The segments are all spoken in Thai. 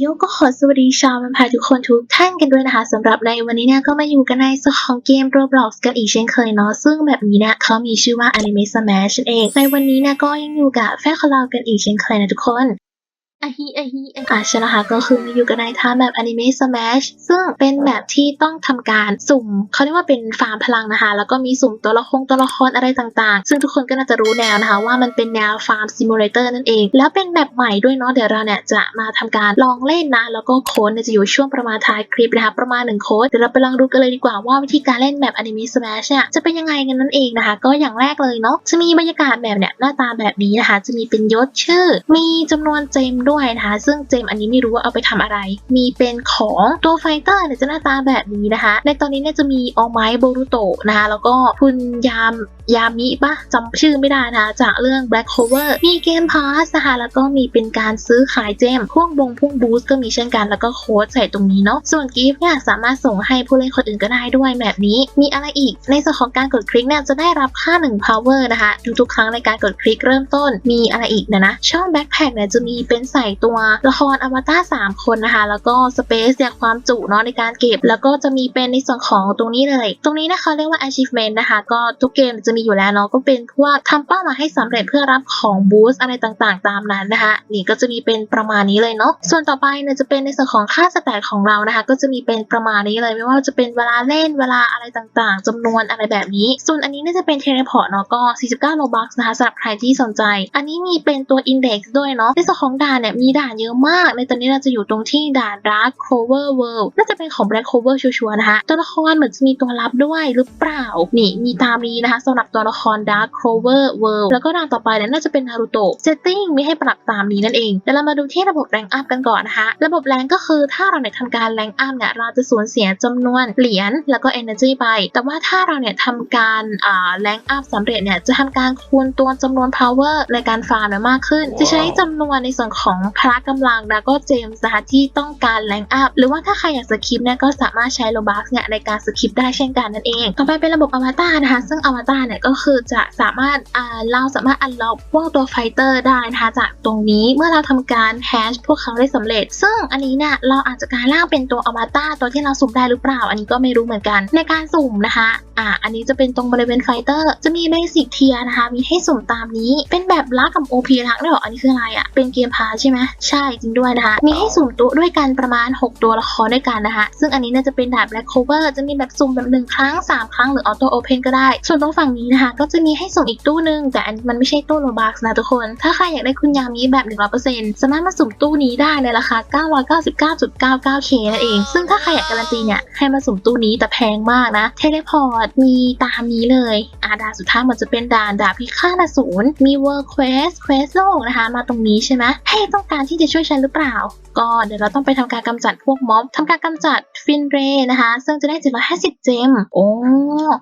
โยก็ขอสวัสดีชาวมันพาทุกคนทุกท่านกันด้วยนะคะสำหรับในวันนี้เนี่ยก็มาอยู่กันในส่วนของเกม Roblox กันอีกเช่นเคยเนาะซึ่งแบบนี้เนี่ยเขามีชื่อว่า Anime Smash นั่นเอง ในวันนี้เนี่ยก็ยังอยู่กับแฟนของเรากันอีกเช่นเคยนะทุกคน อะฮิอะฮิอะใช่แล้วค่ะก็คือมาอยู่กันในท่าแบบ Anime Smash ซึ่งเป็นแบบที่ต้องทำการสุ่มเขาเรียกว่าเป็นฟาร์มพลังนะคะ แล้วก็มีสุ่มตัวละครตัวละครอะไรต่างๆ ซึ่งทุกคนก็น่าจะรู้แนวนะคะ ว่ามันเป็นแนวฟาร์มซิมูเลเตอร์นั่นเอง แล้วเป็นแบบใหม่ด้วยเนาะเดี๋ยวเราเนี่ยจะมาทำการลองเล่นนะ แล้วก็โค้ดจะอยู่ช่วงประมาณท้ายคลิปนะคะ ประมาณหนึ่งโค้ดเดี๋ยวเราไปลองดูกันเลยดีกว่าว่าวิธีการเล่นแบบ Anime Smash เนี่ยจะเป็นยังไงกันนั่นเองนะคะ ก็อย่างแรกเลยเนาะจะมีบรรยากาศแบบเนี่ยหน้าตาแบบนี้นะคะ จะมีเป็นยศชื่อ มีจำนวนเจมด้วยนะคะซึ่งเจมอันนี้ไม่รู้ว่าเอาไปทำอะไร มีเป็นของตัวไฟเตอร์เนี่ยจะหน้าตาแบบนี้นะคะ ในตอนนี้เนี่ยจะมีออไมโบรุโตะนะคะแล้วก็คุณยามยามิปะจำชื่อไม่ได้นะะจากเรื่อง Black Cover มีเกมพาสนะคะแล้วก็มีเป็นการซื้อขายเจมพวกบงพวกบูสก็มีเช่นกันแล้วก็โค้ดใส่ตรงนี้เนาะส่วนกิฟต์เนี่ยสามารถส่งให้ผู้เล่นคนอื่นก็ได้ด้วยแบบนี้ มีอะไรอีก ในส่วนของการกดคลิกเนี่ยจะได้รับค่า1 power นะคะทุกๆครั้งในการกดคลิกเริ่มต้นมีอะไรอีกนะนะช่อง backpack เนี่ยจะมีเป็นใส่ตัวละครอวตาร3คนนะคะ แล้วก็สเปซเนี่ยความจุเนาะในการเก็บ แล้วก็จะมีเป็นในส่วนของตรงนี้เลย ตรงนี้นะคะเรียกว่า achievement นะคะ ก็ทุกเกมจะมีอยู่แล้วเนาะก็เป็นพวกทำเป้าหมายให้สำเร็จเพื่อรับของบูสอะไรต่างๆ ตามนั้นนะคะนี่ก็จะมีเป็นประมาณนี้เลยเนาะส่วนต่อไปเนี่ยจะเป็นในส่วนของค่าสแตทของเรานะคะ ก็จะมีเป็นประมาณนี้เลยไม่ว่าจะเป็นเวลาเล่นเวลาอะไรต่างๆจำนวนอะไรแบบนี้ ส่วนอันนี้น่าจะเป็นเทเลพอร์ตเนาะก็ 49โลบัคนะคะสำหรับใครที่สนใจ อันนี้มีเป็นตัว Index ด้วยเนาะในส่วนของด่านเนี่ยมีด่านเยอะมาก ในตอนนี้เราจะอยู่ตรงที่ด่าน Dark Clover World น่าจะเป็นของ Black Clover ชัวร์ๆนะคะตัวละครเหมือนจะมีตัวลับด้วยหรือเปล่า นี่มีตามนี้นะคะสำหรับตัวละคร Dark Clover World แล้วก็ด่านต่อไปเนี่ยน่าจะเป็น Naruto Setting มีให้ปรับตามนี้นั่นเองเดี๋ยวเรามาดูที่ระบบ Rank Up กันก่อนนะคะ ระบบ Rank ก็คือถ้าเราเนี่ยทำการ Rank Up เนี่ยเราจะสูญเสียจำนวนเหรียญแล้วก็ Energy ไป แต่ว่าถ้าเราเนี่ยทำการอ่า Rank Up สำเร็จเนี่ยจะทำการคูณตัวจำนวน Power ในการฟาร์มเนี่ยมากขึ้น จะใช้จำนวนในส่วนของพละกำลังแล้วก็เจมส์นะคะที่ต้องการ Rank Up หรือว่าถ้าใครอยากสคิปเนี่ยก็สามารถใช้โลบัคเนี่ยในการสคิปได้เช่นกันนั่นเอง ต่อไปเป็นระบบอวตารนะคะ ซึ่งอวตารเนี่ยก็คือจะสามารถอ่าเราสามารถอันล็อกพวกตัวไฟเตอร์ได้นะคะจากตรงนี้เมื่อเราทำการแฮชพวกเขาได้สำเร็จ ซึ่งอันนี้เนี่ยเราอาจจะกายร่างเป็นตัวอวตารตัวที่เราสุ่มได้หรือเปล่า อันนี้ก็ไม่รู้เหมือนกัน ในการสุ่มนะคะอ่าอันนี้จะเป็นตรงบริเวณไฟเตอร์ จะมีเบสิกเทียนะคะมีให้สุ่มตามนี้ เป็นแบบลักกับ OP ลักด้วยหรออันนี้คืออะไรอะเป็นเกมพาใช่ไหมใช่จริงด้วยนะคะ มีให้สุ่มตัวด้วยกันประมาณ 6 ตัวละครด้วยกันนะคะ ซึ่งอันนี้น่าจะเป็นดาบ Black Cover จะมีแบบสุ่มแบบ 1 ครั้ง 3 ครั้งหรือ Auto Open ก็ได้ ส่วนตรงฝั่งนี้นะคะ ก็จะมีให้สุ่มอีกตู้หนึง แต่อันนี้มันไม่ใช่ตู้โลบักนะทุกคน ถ้าใครอยากได้คุณยามีแบบ 100%สามารถมาสุ่มตู้นี้ได้ในราคา 999.99k นั่นเอง ซึ่งถ้าใครอยากการันตีเนี่ยให้มาสุ่มตู้นี้แต่แพงมากนะเทเลพอร์ตมีตามนี้เลยอาด่านสุดท้ายมันจะเป็นด่านดาบพิฆาตอสูรมี World Quest Quest โลกนะคะ มาตรงนี้ใช่ไหมให้ต้องการที่จะช่วยฉันหรือเปล่า ก็เดี๋ยวเราต้องไปทำการกำจัดพวกม็อบทำการกำจัดฟินเรนะคะ ซึ่งจะได้ 750 เจม โอ้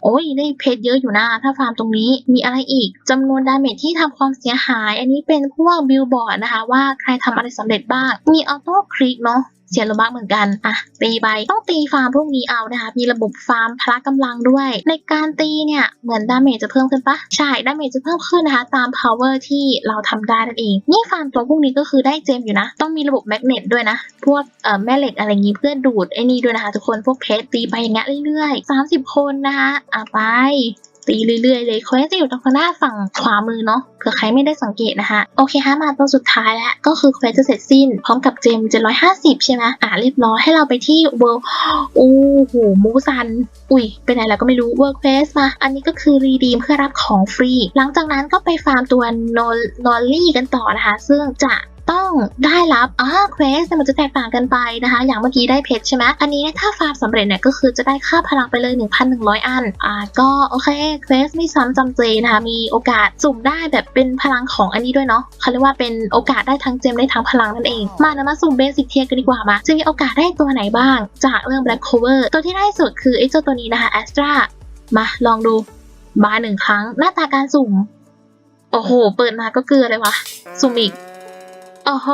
โอ้ยได้เพชรเยอะอยู่นะ ถ้าฟาร์มตรงนี้มีอะไรอีกจำนวนดาเมจที่ทำความเสียหาย อันนี้เป็นพวกบิลบอร์ดนะคะ ว่าใครทำอะไรสำเร็จบ้าง มีออโต้คลิกเนาะ เสียลบักเหมือนกัน อะ ตีไป ต้องตีฟาร์มพวกนี้เอานะคะ มีระบบฟาร์มพละกำลังด้วย ในการตีเนี่ย เหมือนดาเมจจะเพิ่มขึ้นปะใช่ ดาเมจจะเพิ่มขึ้นนะคะ ตาม power ที่เราทำได้นั่นเอง นี่ฟาร์มตัวพวกนี้ก็คือได้เจมอยู่นะ ต้องมีระบบแมกเนตด้วยนะ พวกเอ่อแม่เหล็กอะไรอย่างงี้เพื่อดูดไอ้นี่ด้วยนะคะทุกคน พวกเพชรตีไปอย่างเงี้ยเรื่อยๆ30 คนนะคะอะไป ตีเรื่อยๆเลยเควสจะอยู่ตรงหน้าฝั่งขวามือเนาะเผื่อใครไม่ได้สังเกตนะคะ โอเคฮะมาตัวสุดท้ายแล้ว ก็คือเควสจะเสร็จสิ้น พร้อมกับเจม750ใช่ไหมอ่าเรียบร้อยให้เราไปที่เวิลด์อู้หูมูซัน อุ้ยไปไหนแล้วก็ไม่รู้เวิร์กเควสมา อันนี้ก็คือรีดีมเพื่อรับของฟรี หลังจากนั้นก็ไปฟาร์มตัวนอลลี่กันต่อนะคะ ซึ่งจะ ต้องได้รับอ่าเควสมันจะแตกต่างกันไปนะคะ อย่างเมื่อกี้ได้เพชรใช่ไหมอันนี้ถ้าฟาร์มสำเร็จเนี่ยก็คือจะได้ค่าพลังไปเลย 1,100 อันอ่าก็โอเคเควสไม่ซ้ำจำเจนะคะมีโอกาสสุ่มได้แบบเป็นพลังของอันนี้ด้วยเนาะเขาเรียกว่าเป็นโอกาสได้ทั้งเจมได้ทั้งพลังนั่นเอง มาเดี๋ยวมาสุ่มเบสิกเทียกันดีกว่ามาจะมีโอกาสได้ตัวไหนบ้าง จากเรื่อง Black Cover ตัวที่ได้สุดคือไอ้เจ้าตัวนี้นะคะ Astra มาลองดูบายหนึ่งครั้งหน้าตาการสุ่ม โอ้โห เปิดมาก็เกลือเลยวะสุ่มอีก อ้โห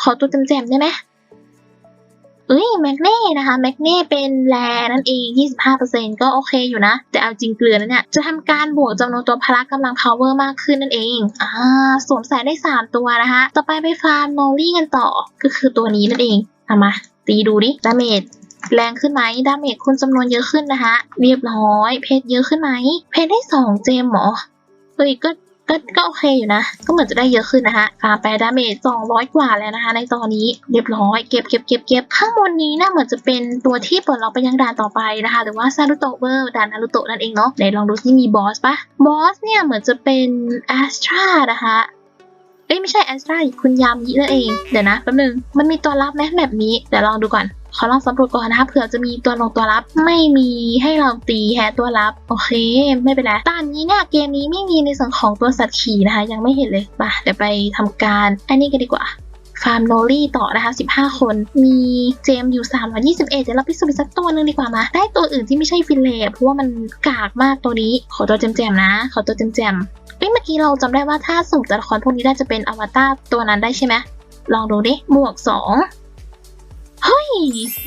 ขอตัวเต็มๆได้ไหมเอ้ยแมกเน่นะคะแมกเน่เป็นแรนั่นเอง 25%ก็โอเคอยู่นะ แต่เอาจริงเกลือแล้วเนี่ยจะทำการบวกจำนวนตัวพละกำลัง power มากขึ้นนั่นเองอ่าสวมใส่ได้ 3 ตัวนะคะ ต่อไปไปฟาร์มนอรี่กันต่อก็คือตัวนี้นั่นเองเอามา ตีดูดิดาเมจแรงขึ้นไหมดาเมจคุณจำนวนเยอะขึ้นนะคะ เรียบร้อย เพชรเยอะขึ้นไหม เพชรได้ 2 เจมหรอเฮ้ยก็ ก็ก็โอเคอยู่นะ ก็เหมือนจะได้เยอะขึ้นนะคะฟาร์มไปดาเมจ200 กว่าแล้วนะคะ ในตอนนี้เรียบร้อยเก็บเก็บเก็บเก็บข้างบนนี้น่าเหมือนจะเป็นตัวที่เปิดเราไปยังด่านต่อไปนะคะ หรือว่าซารุโตเวอร์ด่านนารุโตะนั่นเองเนาะไหนลองดูที่มีบอสปะบอสเนี่ยเหมือนจะเป็นแอสตรานะคะเอ้ยไม่ใช่แอสตราคุณยามินั่นเอง เดี๋ยวนะแป๊บนึง มันมีตัวรับไหมแบบนี้ เดี๋ยวลองดูก่อน ขอลองสำรวจก่อนนะคะเผื่อจะมีตัวลงตัวรับ ไม่มีให้เราตีแฮตัวรับ โอเค ไม่เป็นไรตอนนี้เนี่ยเกมนี้ไม่มีในส่วนของตัวสัตว์ขี่นะคะ ยังไม่เห็นเลยมาเดี๋ยวไปทำการอันนี้กันดีกว่าฟาร์มโนลี่ต่อนะคะ 15 คน มีเจมอยู่ 321 เดี๋ยวเราไปสุ่มสักตัวหนึงดีกว่ามา ได้ตัวอื่นที่ไม่ใช่ฟินเลย์เพราะว่ามันกากมากตัวนี้ ขอตัวแจมๆนะ ขอตัวแจมๆเอ้เมื่อกี้เราจำได้ว่าถ้าสุ่มตัวละครพวกนี้ได้จะเป็นอวตารตัวนั้นได้ใช่ไหมลองดูดิหมวกสอง เฮ้ย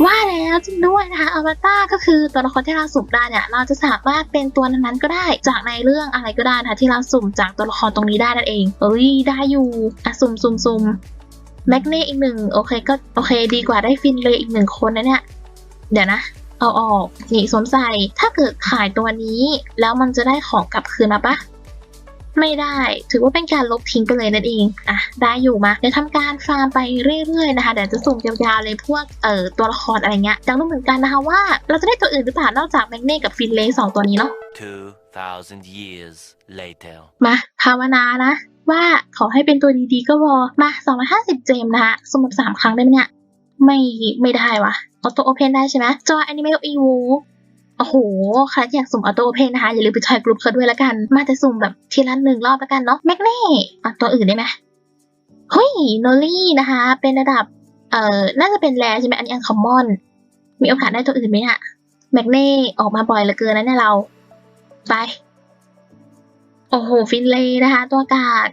ว่าแล้วจริงด้วยนะคะอวตารก็คือตัวละครที่เราสุ่มได้เนี่ยเราจะสามารถเป็นตัวนั้นๆก็ได้ จากในเรื่องอะไรก็ได้นะคะที่เราสุ่มจากตัวละครตรงนี้ได้นั่นเองเอ้ยได้อยู่อะสุ่มสุ่มสุ่มแมกเน่อีกหนึ่งโอเคก็โอเคดีกว่าได้ฟินเลยอีกหนึ่งคนนะเนี่ยเดี๋ยวนะเอาออกนี่สวมใส่ถ้าเกิดขายตัวนี้ แล้วมันจะได้ของกลับคืนมาปะ ไม่ได้ ถือว่าเป็นการลบทิ้งไปเลยนั่นเองอะได้อยู่มาเดี๋ยวทำการฟาร์มไปเรื่อยๆนะคะเดี๋ยวจะสุ่มยาวๆเลยพวกเอ่อตัวละครอะไรเงี้ยอยากรู้เหมือนกันนะคะว่าเราจะได้ตัวอื่นหรือเปล่านอกจากแมกเน่กับฟินเลย์สองตัวนี้เนาะ2,000 years later. มาภาวนานะ ว่าขอให้เป็นตัวดีๆก็พอมา 250 เจมส์นะคะสมบัติสามครั้งได้ไหมเนี่ย ไม่ไม่ได้วะออโต้โอเพนได้ใช่ไหมจอแอนิเมลอีวู โอ้โหใครอยากสุ่มออโต้โอเพนนะคะ อย่าลืมไปจอยกลุ่มเขาด้วยละกัน มาแต่สุ่มแบบทีละหนึ่งรอบละกันเนาะแมกเน่อะตัวอื่นได้ไหมเฮ้ยโนลี่นะคะ เป็นระดับ เอ่อ น่าจะเป็นแรใช่ไหมอันนี้อันคอมมอน มีโอกาสได้ตัวอื่นไหมเนี่ยแมกเน่ออกมาบ่อยเหลือเกินนะเนี่ยเรา ไป โอ้โห ฟินเลยนะคะ ตัวกาศ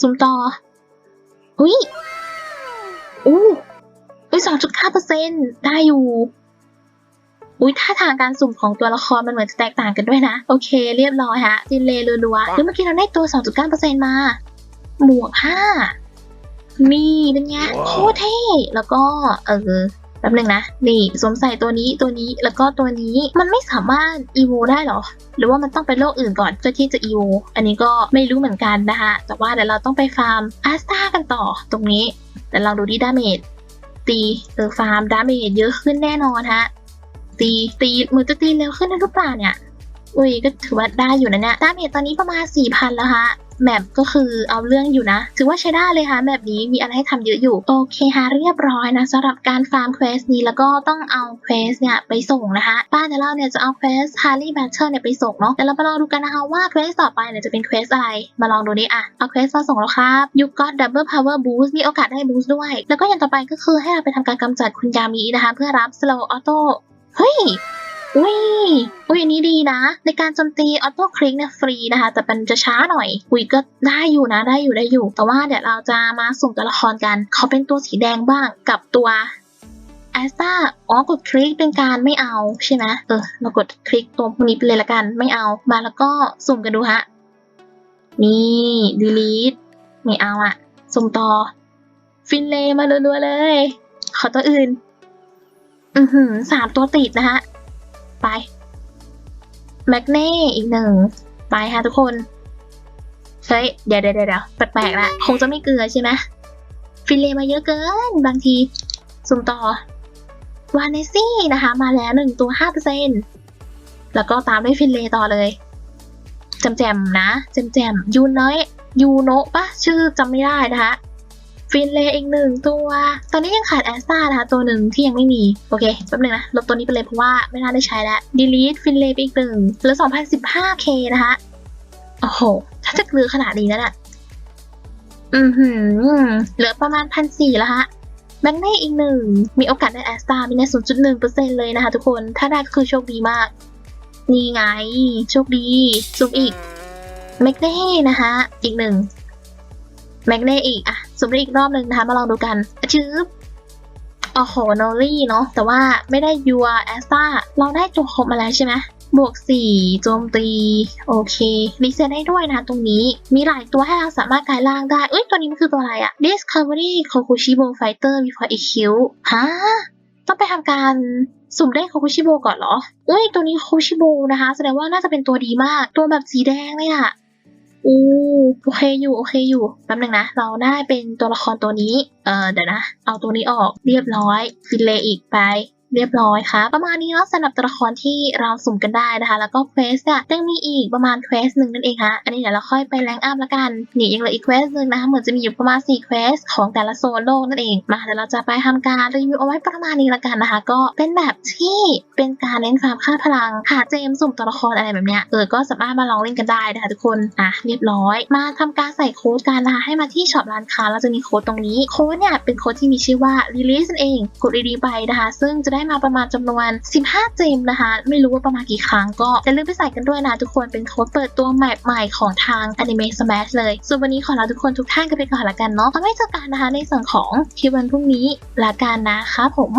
ซุมต่ออุ้ยอู้อุ้ยสองจุดห้าเปอร์เซ็นต์ได้อยู่ อุ้ยท่าทางการสุ่มของตัวละครมันเหมือนจะแตกต่างกันด้วยนะ โอเค เรียบร้อยฮะฟินเลย์รัวๆแล้วเมื่อกี้เราได้ตัว 2.9%มา หมวกห้านี่เป็นไงว้าวโคตรเท่แล้วก็เออแป๊บนึงนะ นี่สวมใส่ตัวนี้ตัวนี้แล้วก็ตัวนี้มันไม่สามารถอีโวได้เหรอ หรือว่ามันต้องเป็นโลกอื่นก่อนเพื่อที่จะอีโวอันนี้ก็ไม่รู้เหมือนกันนะคะแต่ว่าเดี๋ยวเราต้องไปฟาร์มอาสตากันต่อตรงนี้ แต่ลองดูดิดาเมจตีเออฟาร์มดาเมจเยอะขึ้นแน่นอนฮะ ตีตีมือจะตีเร็วขึ้นนะหรือเปล่าเนี่ยอุ้ยก็ถือว่าได้อยู่นะเนี่ยดาเมจตอนนี้ประมาณ4,000แล้วฮะแมปก็คือเอาเรื่องอยู่นะ ถือว่าใช้ได้เลยค่ะแบบนี้มีอะไรให้ทำเยอะอยู่ โอเคฮะเรียบร้อยนะสำหรับการฟาร์มเควสนี้แล้วก็ต้องเอาเควสเนี่ยไปส่งนะคะป้าเดี๋ยวเราเนี่ยจะเอาเควสฮาร์รี่แบทเทิลเนี่ยไปส่งเนาะเดี๋ยวเรามาลองดูกันนะคะว่าเควสต่อไปเนี่ยจะเป็นเควสอะไร มาลองดูดิอะเอาเควสมาส่งแล้วครับยูก็ดับเบิลพาวเวอร์บูสต์มีโอกาสได้บูสต์ด้วย แล้วก็อย่างต่อไปก็คือให้เราไปทำการกำจัดคุณยามีนะคะเพื่อรับ slow auto เฮ้ยอุ้ยอุ้ยอันนี้ดีนะ ในการโจมตีออโต้คลิกเนี่ยฟรีนะคะ แต่มันจะช้าหน่อยอุ้ยก็ได้อยู่นะได้อยู่ได้อยู่ แต่ว่าเดี๋ยวเราจะมาสุ่มตัวละครกันเขาเป็นตัวสีแดงบ้างกับตัวแอสตาอ๋อกดคลิกเป็นการไม่เอาใช่ไหมเออเรากดคลิกตัวพวกนี้ไปเลยละกันไม่เอามาแล้วก็สุ่มกันดูฮะ นี่ delete ไม่เอาอะสุ่มต่อ ฟินเลมารัวๆเลย ขอตัวอื่น อือหือสามตัวติดนะฮะ ไปแมกเน่อีกหนึ่ง ไปค่ะทุกคน เฮ้ย เดี๋ยวเดี๋ยวเดี๋ยวแปลกๆละ คงจะไม่เกลือใช่ไหมฟิลเลมาเยอะเกิน บางที สุ่มต่อ วานเนซี่นะคะ มาแล้วหนึ่งตัวห้าเปอร์เซ็นแล้วก็ตามด้วยฟิเลต่อเลยแจมๆนะแจมๆยูน้อยยูโนะปะชื่อจำไม่ได้นะคะ ฟินเลอีกหนึ่งตัว ตอนนี้ยังขาดแอสตานะคะตัวหนึ่งที่ยังไม่มี โอเคแป๊บนึงนะ ลบตัวนี้ไปเลยเพราะว่าไม่น่าได้ใช้แล้ว delete ฟินเลไปอีกหนึ่งเหลือ 2015k นะคะ โอ้โห ถ้าจะเกลือขนาดนี้แล้วน่ะอือหือ เหลือประมาณพันสี่แล้วฮะแมกเน่อีกหนึ่ง มีโอกาสได้แอสตามีใน0.1%เปอร์เซ็นเลยนะคะทุกคน ถ้าได้ก็คือโชคดีมาก นี่ไง โชคดีซูมอีกแมกเน่นะคะ อีกหนึ่งแมกเน่อีกอะ สุ่มได้อีกรอบหนึ่งนะคะมาลองดูกันชืบโอ้โหโนลี่เนาะแต่ว่าไม่ได้ยัวแอสตาเราได้ตัวครบมาแล้วใช่ไหมบวก 4 โจมตี โอเครีเซ็ตได้ด้วยนะตรงนี้ มีหลายตัวให้เราสามารถกลายร่างได้ เอ้ย ตัวนี้มันคือตัวอะไรอะ Discovery Kokushibo Fighter before EQ ฮะ ต้องไปทำการสุ่มได้โคคุชิโบก่อนเหรอ อุ้ย ตัวนี้โคคุชิโบนะคะ แสดงว่าน่าจะเป็นตัวดีมาก ตัวแบบสีแดงเลยอะ อู้โอเคอยู่โอเคอยู่แป๊บนึงนะ เราได้เป็นตัวละครตัวนี้ เออเดี๋ยวนะ เอาตัวนี้ออกเรียบร้อยฟินเลอีกไป เรียบร้อยค่ะ ประมาณนี้เนาะสำหรับตัวละครที่เราสุ่มกันได้นะคะ แล้วก็เควสเนี่ยยังมีอีกประมาณเควสหนึ่งนั่นเองฮะอันนี้เดี๋ยวเราค่อยไปแรงอัพละกัน นี่ยังเหลืออีกเควสหนึ่งนะคะ เหมือนจะมีอยู่ประมาณ4เควสของแต่ละโซนโลกนั่นเอง มาเดี๋ยวเราจะไปทำการรีวิวเอาไว้ประมาณนี้ละกันนะคะ ก็เป็นแบบที่เป็นการเล่นฟามค่าพลังหาเจมสุ่มตัวละครอะไรแบบเนี้ย เออ ก็สามารถมาลองเล่นกันได้นะคะทุกคน อะ เรียบร้อย มาทำการใส่โค้ดกันนะคะ ให้มาที่ช็อปร้านค้าเราจะมีโค้ดตรงนี้ โค้ดเนี่ยเป็นโค้ดที่มีชื่อว่า release นั่นเอง กดรีดีไปนะคะ ซึ่งจะได้มาประมาณจำนวน 15เจมนะคะ ไม่รู้ว่าประมาณกี่ครั้งก็อย่าลืมไปใส่กันด้วยนะทุกคนเป็นโค้ดเปิดตัวใหม่ของทาง Anime Smash เลย ส่วนวันนี้ขอลาทุกคนทุกท่านกันไปก่อนละกันเนาะเอาไว้เจอกันนะคะในส่วนของคลิปวันพรุ่งนี้ละกันนะคะผม